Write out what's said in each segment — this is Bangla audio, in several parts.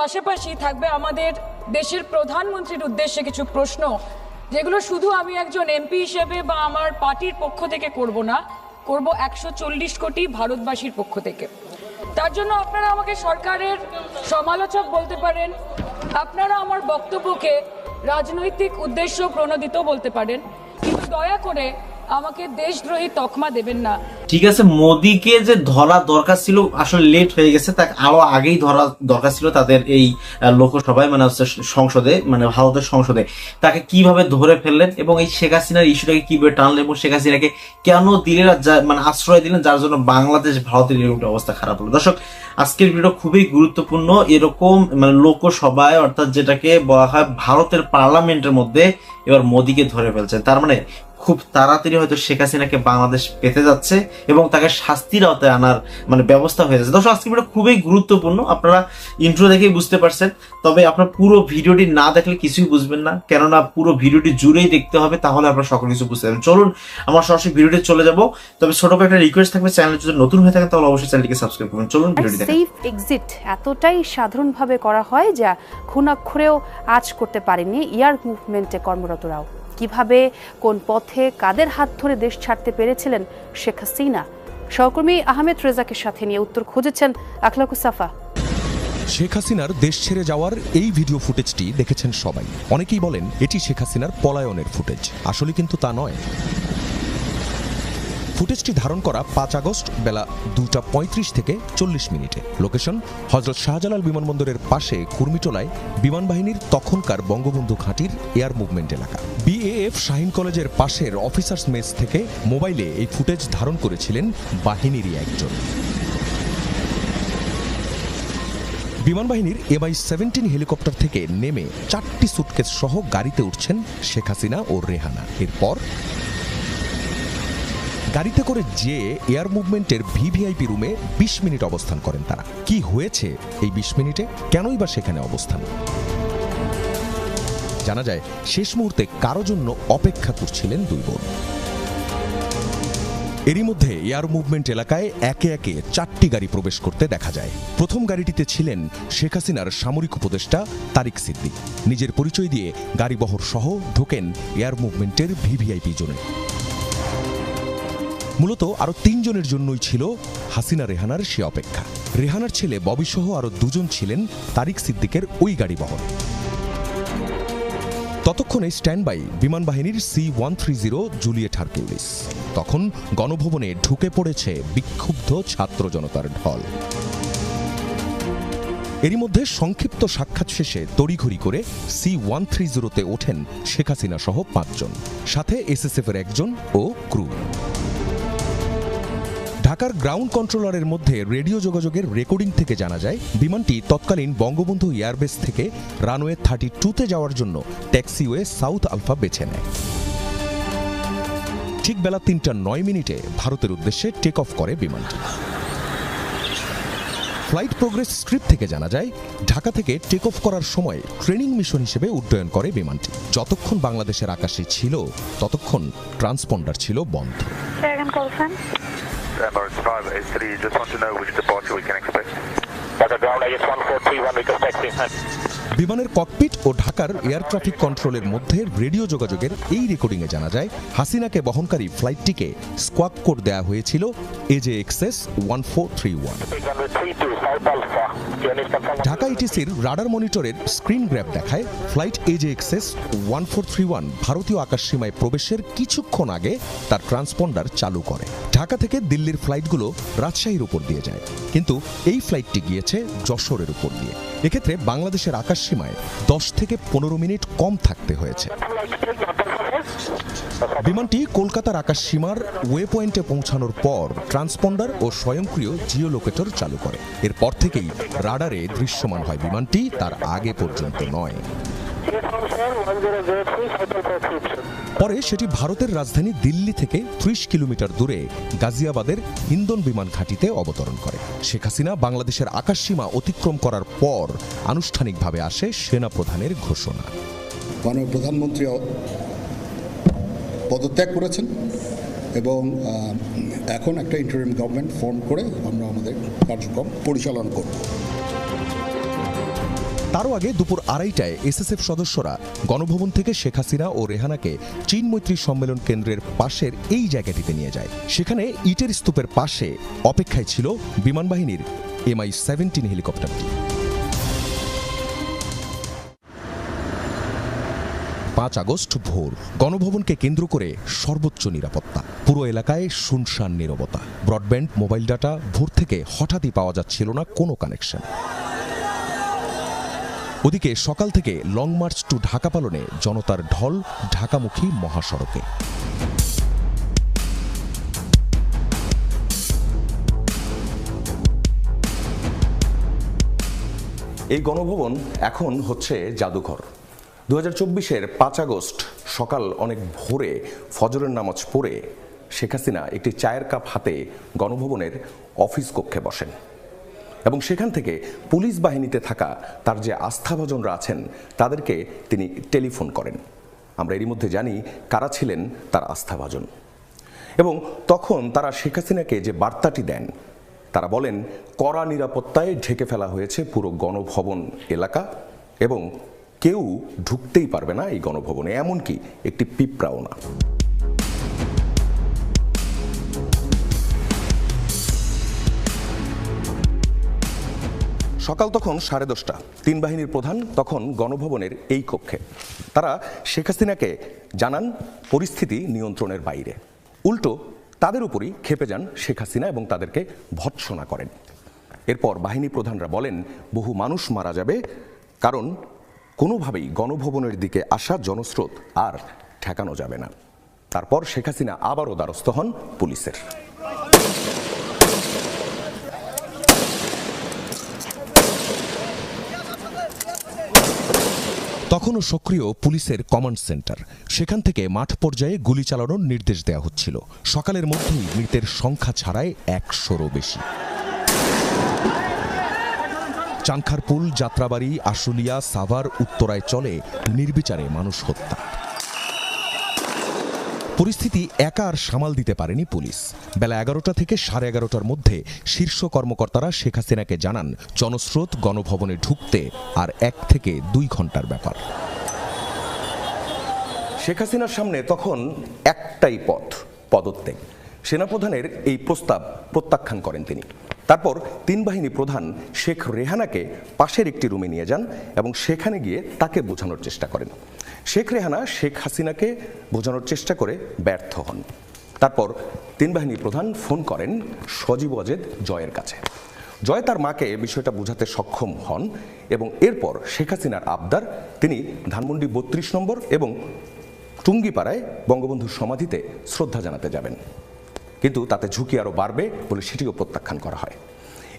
পাশাপাশি থাকবে আমাদের দেশের প্রধানমন্ত্রীর উদ্দেশ্যে কিছু প্রশ্ন, যেগুলো শুধু আমি একজন এমপি হিসেবে বা আমার পার্টির পক্ষ থেকে করব না, করব একশো চল্লিশ কোটি ভারতবাসীর পক্ষ থেকে। তার জন্য আপনারা আমাকে সরকারের সমালোচক বলতে পারেন, আপনারা আমার বক্তব্যকে রাজনৈতিক উদ্দেশ্য প্রণোদিত বলতে পারেন, কিন্তু দয়া করে আমাকে দেশদ্রোহী তকমা দেবেন না। ঠিক আছে, মোদিকে যে ধরা দরকার ছিল, আসলে লেট হয়ে গেছে, তাকে আরও আগেই ধরা দরকার ছিল তাদের এই লোকসভায় মানে হচ্ছে সংসদে মানে ভারতের সংসদে। তাকে কীভাবে ধরে ফেললেন এবং এই শেখ হাসিনার ইস্যুটাকে কীভাবে টানলেন এবং শেখ হাসিনাকে কেন দিলেন মানে আশ্রয় দিলেন, যার জন্য বাংলাদেশ, ভারতের এরকম অবস্থা খারাপ হলো। দর্শক, আজকের ভিডিও খুবই গুরুত্বপূর্ণ। এরকম মানে লোকসভায়, অর্থাৎ যেটাকে বলা হয় ভারতের পার্লামেন্টের মধ্যে এবার মোদিকে ধরে ফেলছেন। তার মানে খুব তাড়াতাড়ি হয়তো শেখ হাসিনাকে বাংলাদেশ পেতে যাচ্ছে এবং তাকে শাস্তির আওতায় আনার মানে ব্যবস্থা হয়ে যাচ্ছে। দর্শক আজকে ভিডিও খুবই গুরুত্বপূর্ণ। আপনারা ইন্ট্রো দেখেই বুঝতে পারছেন। তবে আপনার পুরো ভিডিওটি না দেখলে কিছুই বুঝবেন না। কেননা পুরো ভিডিওটি জুড়েই দেখতে হবে তাহলে আপনারা সকল কিছু বুঝতে পারবেন। চলুন আমরা সরাসরি ভিডিওটি চলে যাব। তবে ছোট করে একটা রিকোয়েস্ট থাকবে চ্যানেল যদি নতুন হয়ে থাকে তাহলে অবশ্যই চ্যানেলটিকে সাবস্ক্রাইব করবেন। চলুন ভিডিওটি দেখেন। সেফ এক্সিট এতটাই সাধারণভাবে করা হয় যা খুনাক্ষরেও আজ করতে পারেনি ইয়ার মুভমেন্টে কর্মরতরাও। কীভাবে, কোন পথে, কাদের হাত ধরে দেশ ছাড়তে পেরেছিলেন শেখ হাসিনা? সহকর্মী আহমেদ রেজাকে সাথে নিয়ে উত্তর খুঁজেছেন আখলাকু সাফা। শেখ হাসিনার দেশ ছেড়ে যাওয়ার এই ভিডিও ফুটেজটি দেখেছেন সবাই। অনেকেই বলেন, এটি শেখ হাসিনার পলায়নের ফুটেজ। আসলে কিন্তু তা নয়। ফুটেজটি ধারণ করা পাঁচ আগস্ট বেলা দুটা পঁয়ত্রিশ থেকে চল্লিশ মিনিটে। লোকেশন হজরত শাহজালাল বিমানবন্দরের পাশে কুর্মিটোলায় বিমান বাহিনীর তখনকার বঙ্গবন্ধু ঘাঁটির এয়ার মুভমেন্ট এলাকা। বিএএফ শাহিন কলেজের পাশের অফিসার্স মেস থেকে মোবাইলে এই ফুটেজ ধারণ করেছিলেন বাহিনীরই একজন। বিমান বাহিনীর এমআই সেভেন্টিন হেলিকপ্টার থেকে নেমে চারটি সুটকেস সহ গাড়িতে উঠছেন শেখ হাসিনা ও রেহানা। এরপর গাড়িতে করে যে এয়ার মুভমেন্টের ভিভিআইপি রুমে বিশ মিনিট অবস্থান করেন তারা। কি হয়েছে এই বিশ মিনিটে? কেনই বা সেখানে অবস্থান? জানা যায়, শেষ মুহূর্তে কারও জন্য অপেক্ষা করছিলেন দুই বোন। এরই মধ্যে এয়ার মুভমেন্ট এলাকায় একে একে চারটি গাড়ি প্রবেশ করতে দেখা যায়। প্রথম গাড়িটিতে ছিলেন শেখ হাসিনার সামরিক উপদেষ্টা তারিক সিদ্দিক। নিজের পরিচয় দিয়ে গাড়ি বহর সহ ঢোকেন এয়ার মুভমেন্টের ভিভিআইপি জোনে। মূলত আরও তিনজনের জন্যই ছিল হাসিনা, রেহানার সে অপেক্ষা। রেহানার ছেলে ববি সহ আরও দুজন ছিলেন তারিক সিদ্দিকের ওই গাড়ি বহর ততক্ষণে স্ট্যান্ড বাই বিমান বাহিনীর C one three zero Juliet Hercules. তখন গণভবনে ঢুকে পড়েছে বিক্ষুব্ধ ছাত্র জনতার ঢল। এরই মধ্যে সংক্ষিপ্ত সাক্ষাৎ শেষে তড়িঘড়ি করে সি ওয়ান থ্রি জিরোতে ওঠেন শেখ হাসিনা সহ পাঁচজন, সাথে এসএসএফ এর একজন ও ক্রু। ঢাকার গ্রাউন্ড কন্ট্রোলারের মধ্যে রেডিও যোগাযোগের রেকর্ডিং থেকে জানা যায়, বিমানটি তৎকালীন বঙ্গবন্ধু এয়ারবেস থেকে রানওয়ে থার্টি টুতে যাওয়ার জন্য ট্যাক্সিওয়ে সাউথ আলফা বেছে নেয়। ঠিক বেলা তিনটা নয় মিনিটে ভারতের উদ্দেশ্যে টেক অফ করে বিমানটি। ফ্লাইট প্রোগ্রেস স্ক্রিপ্ট থেকে জানা যায়, ঢাকা থেকে টেক অফ করার সময় ট্রেনিং মিশন হিসেবে উড্ডয়ন করে বিমানটি। যতক্ষণ বাংলাদেশের আকাশে ছিল, ততক্ষণ ট্রান্সপন্ডার ছিল বন্ধ. Emirates 583, just want to know which departure we can expect. Dr. Ground IS 1431 requesting বিমানের ককপিট ও ঢাকার এয়ার ট্রাফিক কন্ট্রোলের মধ্যে রেডিও যোগাযোগের এই রেকর্ডিংয়ে জানা যায়, হাসিনাকে বহনকারী ফ্লাইটটিকে স্কোয়াক কোড দেওয়া হয়েছিল AJ XS one four three one runway 32 South Alpha. Unit confirm. Dhaka ইটিসির radar মনিটরের স্ক্রিন গ্র্যাব দেখায়, flight AJ XS one four three one ভারতীয় আকাশসীমায় প্রবেশের কিছুক্ষণ আগে তার ট্রান্সপন্ডার চালু করে ঢাকা থেকে দিল্লির ফ্লাইটগুলো রাজশাহীর উপর দিয়ে যায়, কিন্তু এই ফ্লাইটটি গিয়েছে যশোরের উপর দিয়ে এক্ষেত্রে বাংলাদেশের আকাশসীমায় দশ থেকে পনেরো মিনিট কম থাকতে হয়েছে। বিমানটি কলকাতার আকাশ সীমার ওয়ে পয়েন্টে পৌঁছানোর পর ট্রান্সপন্ডার ও স্বয়ংক্রিয় জিও লোকেটর চালু করে। এরপর থেকেই রাডারে দৃশ্যমান হয় বিমানটি, তার আগে পর্যন্ত নয়। পরে সেটি ভারতের রাজধানী দিল্লি থেকে ত্রিশ কিলোমিটার দূরে গাজিয়াবাদের হিন্দন বিমান ঘাঁটিতে অবতরণ করে। শেখ হাসিনা বাংলাদেশের আকাশসীমা অতিক্রম করার পর আনুষ্ঠানিকভাবে আসে সেনা প্রধানের ঘোষণা। মাননীয় প্রধানমন্ত্রী পদত্যাগ করেছেন এবং এখন একটা ইন্টারিম গভর্নমেন্ট ফর্ম করে আমরা আমাদের কার্যক্রম পরিচালনা করব। তারও আগে দুপুর আড়াইটায় এসএসএফ সদস্যরা গণভবন থেকে শেখ হাসিনা ও রেহানাকে চীন মৈত্রী সম্মেলন কেন্দ্রের পাশের এই জায়গাটিতে নিয়ে যায়। সেখানে ইটের স্তূপের পাশে অপেক্ষায় ছিল বিমান বাহিনীর এমআই সেভেন্টিন হেলিকপ্টারটি। পাঁচ আগস্ট ভোর গণভবনকে কেন্দ্র করে সর্বোচ্চ নিরাপত্তা। পুরো এলাকায় শুনশান নিরবতা। ব্রডব্যান্ড, মোবাইল ডাটা ভোর থেকে হঠাৎই পাওয়া যাচ্ছিল না কোনো কানেকশন। ওদিকে সকাল থেকে লং মার্চ টু ঢাকা পালনে জনতার ঢল ঢাকামুখী মহাসড়কে। এই গণভবন এখন হচ্ছে জাদুঘর। দু হাজার চব্বিশের পাঁচ আগস্ট সকাল অনেক ভোরে ফজরের নামাজ পড়ে শেখ হাসিনা একটি চায়ের কাপ হাতে গণভবনের অফিস কক্ষে বসেন। এবং সেখান থেকে পুলিশ বাহিনীতে থাকা তার যে আস্থাভাজনরা আছেন, তাদেরকে তিনি টেলিফোন করেন। আমরা এরই মধ্যে জানি কারা ছিলেন তার আস্থাভাজন। এবং তখন তারা শেখ হাসিনাকে যে বার্তাটি দেন, তারা বলেন, কড়া নিরাপত্তায় ঢেকে ফেলা হয়েছে পুরো গণভবন এলাকা এবং কেউ ঢুকতেই পারবে না এই গণভবনে, এমনকি একটি পিঁপড়াও না। সকাল তখন সাড়ে দশটা। তিন বাহিনীর প্রধান তখন গণভবনের এই কক্ষে। তারা শেখ হাসিনাকে জানান, পরিস্থিতি নিয়ন্ত্রণের বাইরে। উল্টো, তাদের উপরই খেপে যান শেখ হাসিনা এবং তাদেরকে ভৎসনা করেন। এরপর বাহিনী প্রধানরা বলেন, বহু মানুষ মারা যাবে, কারণ কোনোভাবেই গণভবনের দিকে আসা জনস্রোত আর ঠেকানো যাবে না। তারপর শেখ হাসিনা আবারও দ্বারস্থ হন পুলিশের। তখনও সক্রিয় পুলিশের কমান্ড সেন্টার। সেখান থেকে মাঠ পর্যায়ে গুলি চালানোর নির্দেশ দেওয়া হচ্ছিল। সকালের মধ্যেই মৃতের সংখ্যা ছাড়ায় একশোরও বেশি। চাংখারপুল, যাত্রাবাড়ি, আশুলিয়া, সাভার, উত্তরায় চলে নির্বিচারে মানুষ হত্যা। পরিস্থিতি একা আর সামাল দিতে পারেনি পুলিশ। বেলা এগারোটা থেকে সাড়ে এগারোটার মধ্যে শীর্ষ কর্মকর্তারা শেখ হাসিনাকে জানান, জনস্রোত গণভবনে ঢুকতে আর এক থেকে দুই ঘণ্টার ব্যাপার। শেখ হাসিনার সামনে তখন একটাই পথ, পদত্যাগ। সেনাপ্রধানের এই প্রস্তাব প্রত্যাখ্যান করেন তিনি। তারপর তিন বাহিনী প্রধান শেখ রেহানাকে পাশের একটি রুমে নিয়ে যান এবং সেখানে গিয়ে তাকে বোঝানোর চেষ্টা করেন। শেখ রেহানা শেখ হাসিনাকে বোঝানোর চেষ্টা করে ব্যর্থ হন। তারপর তিন বাহিনী প্রধান ফোন করেন সজীব অজেদ জয়ের কাছে। জয় তার মাকে বিষয়টা বোঝাতে সক্ষম হন এবং এরপর শেখ হাসিনার আবদার, তিনি ধানমন্ডি বত্রিশ নম্বর এবং টুঙ্গিপাড়ায় বঙ্গবন্ধুর সমাধিতে শ্রদ্ধা জানাতে যাবেন। কিন্তু তাতে ঝুঁকি আরও বাড়বে বলে সেটিও প্রত্যাখ্যান করা হয়।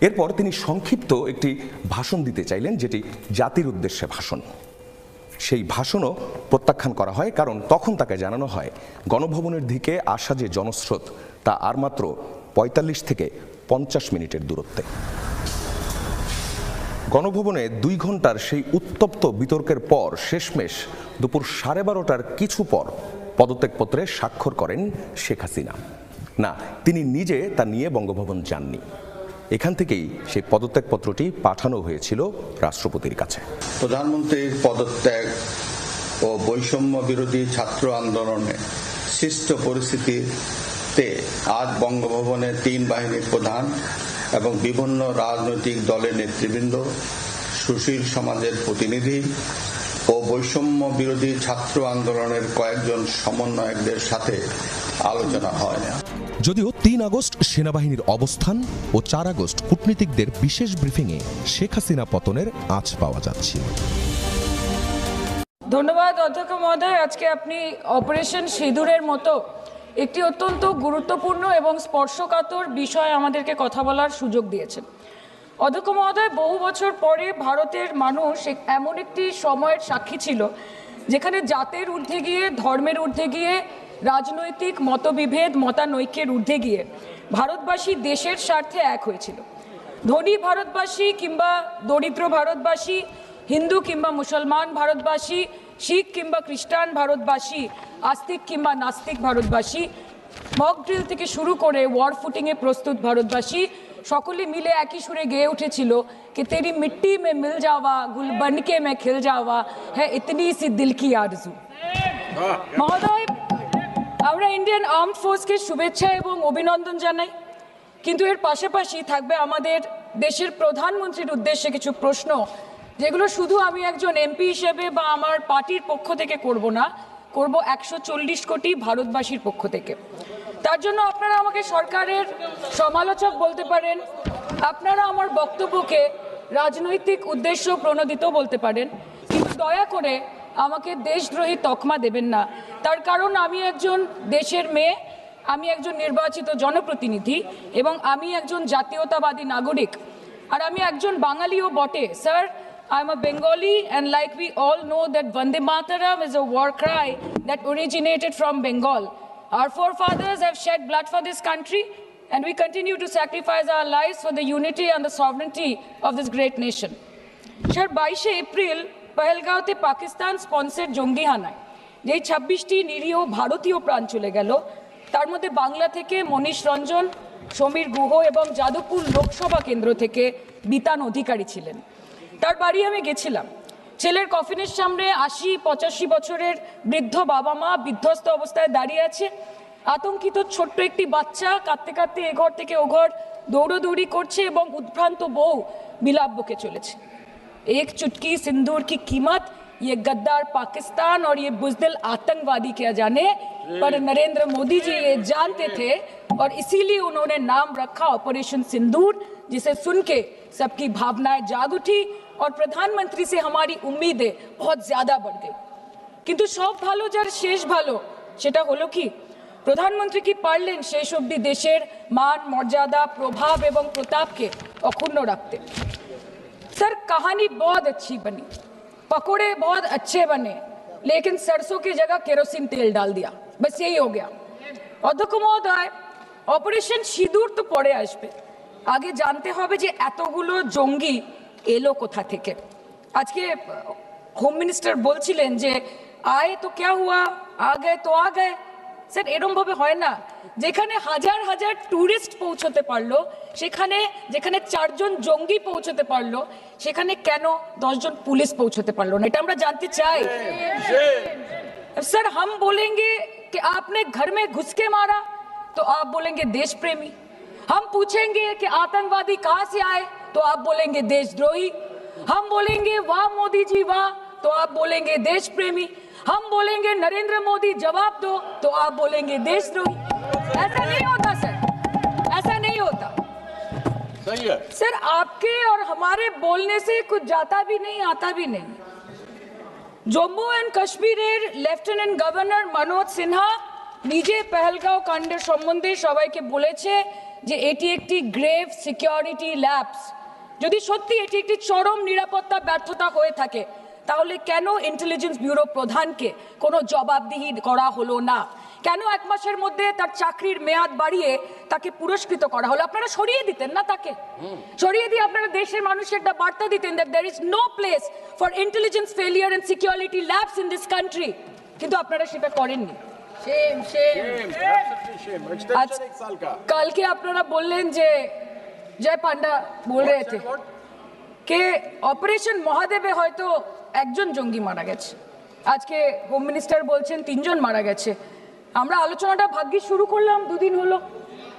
এরপর তিনি সংক্ষিপ্ত একটি ভাষণ দিতে চাইলেন, যেটি জাতির উদ্দেশ্যে ভাষণ। সেই ভাষণও প্রত্যাখ্যান করা হয়, কারণ তখন তাকে জানানো হয়, গণভবনের দিকে আসা যে জনস্রোত, তা আর মাত্র পঁয়তাল্লিশ থেকে পঞ্চাশ মিনিটের দূরত্বে। গণভবনে দুই ঘণ্টার সেই উত্তপ্ত বিতর্কের পর শেষমেশ দুপুর সাড়ে বারোটার কিছু পর পদত্যাগপত্রে স্বাক্ষর করেন শেখ হাসিনা। না, তিনি নিজে তা নিয়ে বঙ্গভবন যাননি। এখান থেকেই সেই পদত্যাগপত্রটি পাঠানো হয়েছিল রাষ্ট্রপতির কাছে। প্রধানমন্ত্রীর পদত্যাগ ও বৈষম্য বিরোধী ছাত্র আন্দোলনে সৃষ্ট পরিস্থিতিতে আজ বঙ্গভবনে তিন বাহিনীর প্রধান এবং বিভিন্ন রাজনৈতিক দলের নেতৃবৃন্দ, সুশীল সমাজের প্রতিনিধি ও বৈষম্য বিরোধী ছাত্র আন্দোলনের কয়েকজন সমন্বয়কদের সাথে আলোচনা হয়। যদিও তিন আগস্ট সেনাবাহিনীর অবস্থান ও চার আগস্ট কূটনীতিকদের বিশেষ ব্রিফিংয়ে শেখ হাসিনা পতনের আঁচ পাওয়া যাচ্ছিল ধন্যবাদ অধ্যক্ষ মহোদয়। আজকে আপনি অপারেশন সিঁদুরের মতো একটি অত্যন্ত গুরুত্বপূর্ণ এবং স্পর্শকাতর বিষয় আমাদেরকে কথা বলার সুযোগ দিয়েছেন। অধ্যক্ষ মহোদয়, বহু বছর পরে ভারতের মানুষ এমন একটি সময়ের সাক্ষী ছিল, যেখানে জাতের ঊর্ধ্বে গিয়ে, ধর্মের ঊর্ধ্বে গিয়ে রাজনৈতিক মতবিভেদ মতানৈক্যের ঊর্ধ্বে গিয়ে ভারতবাসী দেশের স্বার্থে এক হয়েছিল ধনী ভারতবাসী কিংবা দরিদ্র ভারতবাসী হিন্দু কিংবা মুসলমান ভারতবাসী শিখ কিংবা খ্রিস্টান ভারতবাসী আস্তিক কিংবা নাস্তিক ভারতবাসী মক ড্রিল থেকে শুরু করে ওয়ার ফুটিংয়ে প্রস্তুত ভারতবাসী সকলে মিলে একই সুরে গেয়ে উঠেছিল कि तेरी मिट्टी में मिल जावा गुल बन के मैं खिल जावा है इतनी सी दिल की आरजू মহোদয় আমরা ইন্ডিয়ান আর্মড ফোর্সকে শুভেচ্ছা এবং অভিনন্দন জানাই। কিন্তু এর পাশাপাশি থাকবে আমাদের দেশের প্রধানমন্ত্রীর উদ্দেশ্যে কিছু প্রশ্ন, যেগুলো শুধু আমি একজন এমপি হিসেবে বা আমার পার্টির পক্ষ থেকে করব না, করব একশো চল্লিশ কোটি ভারতবাসীর পক্ষ থেকে। তার জন্য আপনারা আমাকে সরকারের সমালোচক বলতে পারেন, আপনারা আমার বক্তব্যকে রাজনৈতিক উদ্দেশ্য প্রণোদিত বলতে পারেন, কিন্তু দয়া করে আমাকে দেশদ্রোহী তকমা দেবেন না। তার কারণ আমি একজন দেশের মেয়ে, আমি একজন নির্বাচিত জনপ্রতিনিধি এবং আমি একজন জাতীয়তাবাদী নাগরিক। আর আমি একজন বাঙালিও বটে, sir. I am a Bengali and like we all know that Vande Mataram is a war cry that originated from Bengal our forefathers have shed blood for this country and we continue to sacrifice our life for the unity and the sovereignty of this great nation sir বাইশে এপ্রিল পহেলগাঁওতে পাকিস্তান স্পন্সের জঙ্গি হানায়, যেই ছাব্বিশটি নিরীহ ভারতীয় প্রাণ চলে গেল। তার মধ্যে বাংলা থেকে মনীষ রঞ্জন, সমীর গুহ এবং যাদবপুর লোকসভা কেন্দ্র থেকে বিতান অধিকারী ছিলেন। তার বাড়ি আমি গেছিলাম। ছেলের কফিনের সামনে আশি পঁচাশি বছরের বৃদ্ধ বাবা মা বিধ্বস্ত অবস্থায় দাঁড়িয়ে আছে। আতঙ্কিত ছোট্ট একটি বাচ্চা কাঁদতে কাঁদতে এ ঘর থেকে ও ঘর দৌড়োদৌড়ি করছে এবং উদ্ভ্রান্ত বউ বিলাপ বকে চলেছে। एक चुटकी सिंदूर की कीमत ये गद्दार पाकिस्तान और ये बुजदिल आतंकवादी क्या जाने पर नरेंद्र मोदी जी ये जानते थे और इसीलिए उन्होंने नाम रखा ऑपरेशन सिंदूर जिसे सुन के सबकी भावनाएं जाग उठी और प्रधानमंत्री से हमारी उम्मीदें बहुत ज्यादा बढ़ गई কিন্তু সব ভালো যার শেষ ভালো সেটা হলো কি প্রধানমন্ত্রী কি পারলেন শেষ অবধি দেশের মান মর্যাদা প্রভাব এবং প্রতাপকে অক্ষুণ্ণ রাখতে सर कहानी बहुत अच्छी बनी पकोड़े बहुत अच्छे बने लेकिन सरसों की जगह केरोसिन तेल डाल दिया बस यही हो गया অধ্যক্ষ মহোদয় অপারেশন সিঁদুর তো পরে আসবে আগে জানতে হবে যে এতগুলো জঙ্গি এলো কোথা থেকে আজকে হোম মিনিস্টার বলছিলেন যে আয় তো ক্যা হুয়া আ গে তো আ গে স্যার এরম ভাবে হয় না যেখানে হাজার হাজার ট্যুরিস্ট পৌঁছতে পারলো সেখানে যেখানে চারজন জঙ্গি পৌঁছতে পারলো সেখানে কেন দশজন পুলিশ পৌঁছতে পারলো না এটা আমরা জানতে চাই सर हम बोलेंगे कि आपने घर में घुस के मारा तो आप बोलेंगे देश प्रेमी हम पूछेंगे कि आतंकवादी कहां से आए तो आप बोलेंगे देशद्रोही हम बोलेंगे वाह मोदी जी वाह तो आप बोलेंगे देश प्रेमी हम बोलेंगे नरेंद्र मोदी जवाब दो तो आप बोलेंगे देशद्रोही ऐसा नहीं होता सर ऐसा नहीं होता सर आपके और हमारे बोलने से कुछ जाता भी नहीं आता भी नहीं জম্মু অ্যান্ড কাশ্মীরের লেফটেন্যান্ট গভর্নর মনোজ সিনহা নিজে পেহেলগাঁও কাণ্ডের সম্বন্ধে সবাইকে বলেছে যে এটি একটি গ্রেভ সিকিউরিটি ল্যাবস যদি সত্যি এটি একটি চরম নিরাপত্তা ব্যর্থতা হয়ে থাকে তাহলে কেন ইন্টেলিজেন্স ব্যুরো প্রধানকে কোনো জবাবদিহি করা হলো না? কেন এক মাসের মধ্যে তার চাকরির মেয়াদ বাড়িয়ে তাকে পুরস্কৃত করা হলো? আপনারা সরিয়ে দিতেন না তাকে? সরিয়ে দিয়ে আপনারা দেশের মানুষকে একটা বার্তা দিতেন that there is no place for intelligence failure and security lapses in this country কিন্তু আপনারা সেটা করেননি। কালকে আপনারা বললেন যে জয় পান্ডা বল রে কে? অপারেশন মহাদেবে হয়তো একজন জঙ্গি মারা গেছে। আজকে হোম মিনিস্টার বলছেন তিনজন মারা গেছে। আমরা আলোচনাটা ভাগ্যে শুরু করলাম, দুদিন হলো।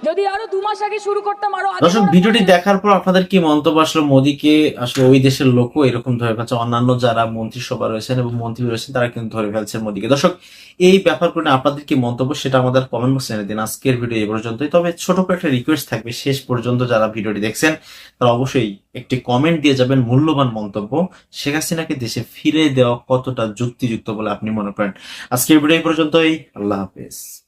যদি আরও দু মাস আগে শুরু করতাম আরও দর্শক ভিডিওটি দেখার পর আপনাদের কি মন্তব্য আসলে? মোদীকে আসলে ওই দেশের লোকও এরকম ধরে ফেলছে। অন্যান্য যারা মন্ত্রিসভা রয়েছেন এবং মন্ত্রী রয়েছেন তারা কিন্তু ধরে ফেলছে মোদীকে। দর্শক এই ব্যাপারগুলো নিয়ে আপনাদের কি মন্তব্য সেটা আমাদের কমেন্ট বক্সে এনে দিন। আজকের ভিডিও এই পর্যন্তই। তবে ছোট করে একটা রিকোয়েস্ট থাকবে। শেষ পর্যন্ত যারা ভিডিওটি দেখছেন তারা অবশ্যই একটি কমেন্ট দিয়ে যাবেন মূল্যবান মন্তব্য। শেখ হাসিনাকে দেশে ফিরে দেওয়া কতটা যুক্তিযুক্ত বলে আপনি মনে করেন? আজকের ভিডিও এই পর্যন্তই। আল্লাহ হাফেজ।